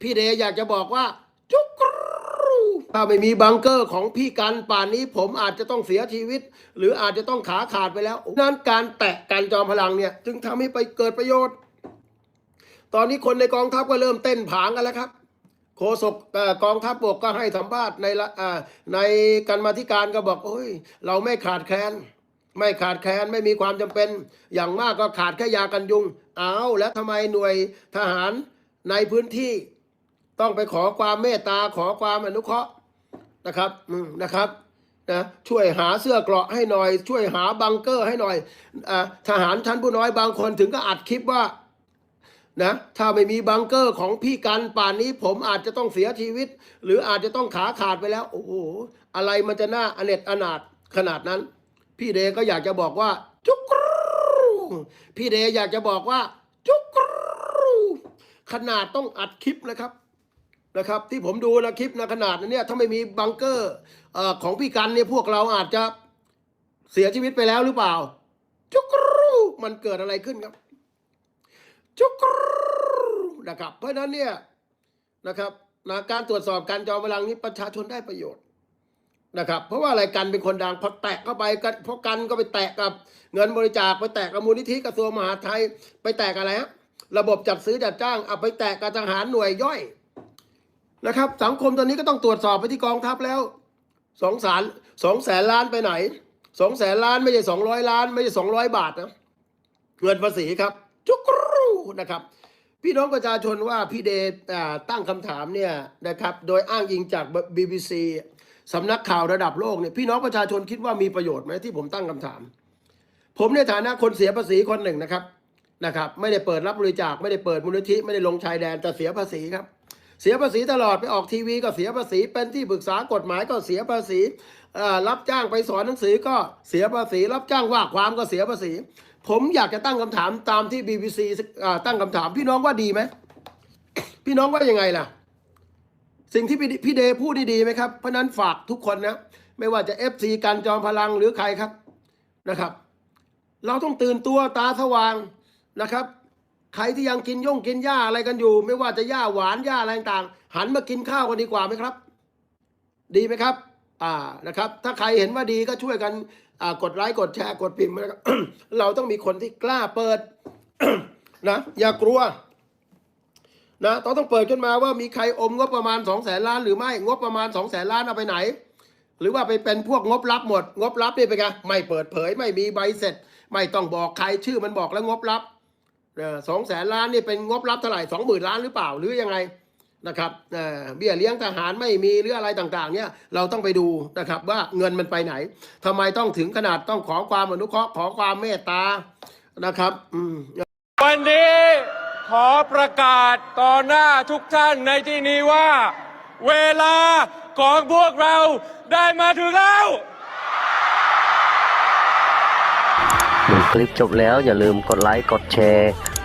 พี่เดอยากจะบอกว่า จุกรูถ้าไม่มีบังเกอร์ของพี่กันป่านนี้ผมอาจจะต้องเสียชีวิต หรืออาจจะต้องขาขาดไปแล้ว นั้นการแตะกันจอมพลังเนี่ย จึงทำให้ไปเกิดประโยชน์ ตอนนี้คนในกองทัพก็เริ่มเต้นผางกันแล้วครับโฆษกกองทัพบกก็ให้สัมภาษณ์ในในการมาธิการก็บอกโอ้ย เราไม่ขาดแคลนไม่ขาดแคลนไม่มีความจำเป็น อย่างมากก็ขาดแค่ยากันยุง เอาแล้วทำไมหน่วยทหาร ในพื้นที่ต้องไปขอความเมตตาขอความอนุเคราะห์นะครับนะครับนะช่วยหาเสื้อเกราะให้หน่อย ช่วยหาบังเกอร์ให้หน่อยอทหารชั้นผู้น้อยบางคนถึงก็อัดคลิปว่านะถ้าไม่มีบังเกอร์ของพี่กันป่านนี้ผมอาจจะต้องเสียชีวิต หรืออาจจะต้องขาขาดไปแล้ว โอ้โหอะไรมันจะน่าอเนจอนาถขนาดนั้น พี่เดก็อยากจะบอกว่าจุกพี่เดอยากจะบอกว่า ขนาดต้องอัดคลิปนะครับนะครับ ที่ผมดูนะคลิปนะขนาดนั้นเนี่ยถ้าไม่มีบังเกอร์ของพี่กันเนี่ยพวกเราอาจจะเสียชีวิตไปแล้วหรือเปล่า จุกรูมันเกิดอะไรขึ้นครับ จุกรูนะครับ เพราะฉะนั้นเนี่ยนะครับนะการตรวจสอบการจอมพลังนี้ประชาชนได้ประโยชน์นะครับ เพราะว่าอะไรกันเป็นคนดังพอแตะเข้าไปเพราะกันก็ไปแตะกับเงินบริจาคไปแตะกับมูลนิธิกระทรวงมหาดไทยไปแตะอะไรฮะ ระบบจัดซื้อจัดจ้างเอาไปแตะกับทหารหน่วยย่อยนะครับ สังคมตอนนี้ก็ต้องตรวจสอบไปที่กองทัพแล้วสองสารสองแสนล้านไปไหนสองแสนล้านไม่ใช่สองร้อยล้าน ไม่ใช่สองร้อยบาทนะเงินภาษีครับ จุกรูนะครับ พี่น้องประชาชนว่าพี่เดชตั้งคำถามเนี่ยนะครับ โดยอ้างอิงจาก BBC สำนักข่าวระดับโลกเนี่ยพี่น้องประชาชนคิดว่ามีประโยชน์ไหมที่ผมตั้งคำถาม ผมในฐานะคนเสียภาษีคนหนึ่งนะครับ นะครับ ไม่ได้เปิดรับบริจาคไม่ได้เปิดมูลนิธิไม่ได้ลงชายแดนแต่เสียภาษีครับ เสียภาษีตลอดไปออกทีวีก็เสียภาษี เป็นที่ปรึกษากฎหมายก็เสียภาษีรับจ้างไปสอนหนังสือก็เสียภาษี รับจ้างว่าความก็เสียภาษี ผมอยากจะตั้งคำถามตามที่ BBC ตั้งคำถามพี่น้องว่าดีไหมพี่น้องว่ายังไงล่ะ สิ่งที่พี่พเดย์พูดนี่ดีไหมครับเพราะฉะนั้นฝากทุกคนนะไม่ว่าจะ FC การจอมพลังหรือใครครับนะครับ เราต้องตื่นตัวตาสว่าง นะครับ ใครที่ยังกินย่งกินหญ้าอะไรกันอยู่ ไม่ว่าจะหญ้าหวานหญ้าอะไรต่างหันมากินข้าวกันดีกว่าไหมครับ ดีไหมครับ อ่านะครับ ถ้าใครเห็นว่าดีก็ช่วยกันอ่ากดไลค์กดแชร์กดพิมพ์นะครับเราต้องมีคนที่กล้าเปิดนะอย่ากลัวนะต้องต้องเปิดขึ้นมาว่ามีใครอมงบประมาณสองแสนล้านหรือไม่งบประมาณสองแสนล้านเอาไปไหน หรือว่าไปเป็นพวกงบลับหมด งบลับนี่เป็นไงไม่เปิดเผยไม่มีใบเสร็จ ไม่ต้องบอกใครชื่อมันบอกแล้วงบลับ สองแสนล้านนี่เป็นงบลับเท่าไหร่สองหมื่นล้านหรือเปล่าหรือยังไงนะครับเอ่อเบี้ยเลี้ยงทหารไม่มีหรืออะไรต่างๆ เนี่ยเราต้องไปดูนะครับว่าเงินมันไปไหนทำไมต้องถึงขนาดต้องขอความอนุเคราะห์ขอความเมตตานะครับอืมวันนี้ขอประกาศต่อหน้าทุกท่านในที่นี้ว่า เวลาของพวกเราได้มาถึงแล้วดูคลิปจบแล้วอย่าลืมกดไลค์กดแชร์